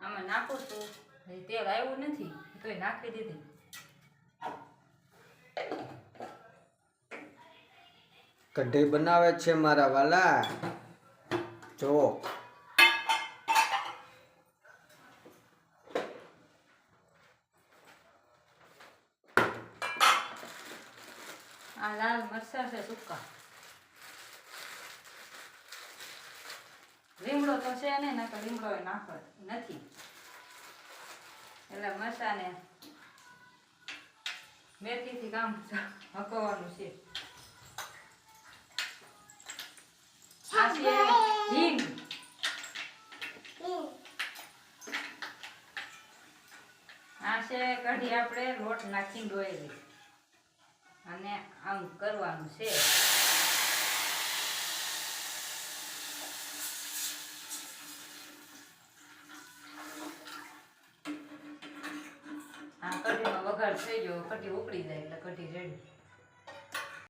આમાં નાખો તો હજી તેલ આવ્યું નથી તોય નાખી દીધી. કઢી બનાવે છે મારા વાલા. જો. આ લાલ મરચાં છે સૂકા. લીમડો તો છે નહીં, નકર લીમડો નાખો નથી. એટલે મરચાંને મેથીથી કામ હકવાનું છે. આ છે આ છે કઢી આપણે લોટ નાખીને ડોયેલી અને આમ કરવાનું છે. આ કઢીનો વઘાર થઈ ગયો કઢી ઉકળી જાય એટલે કઢી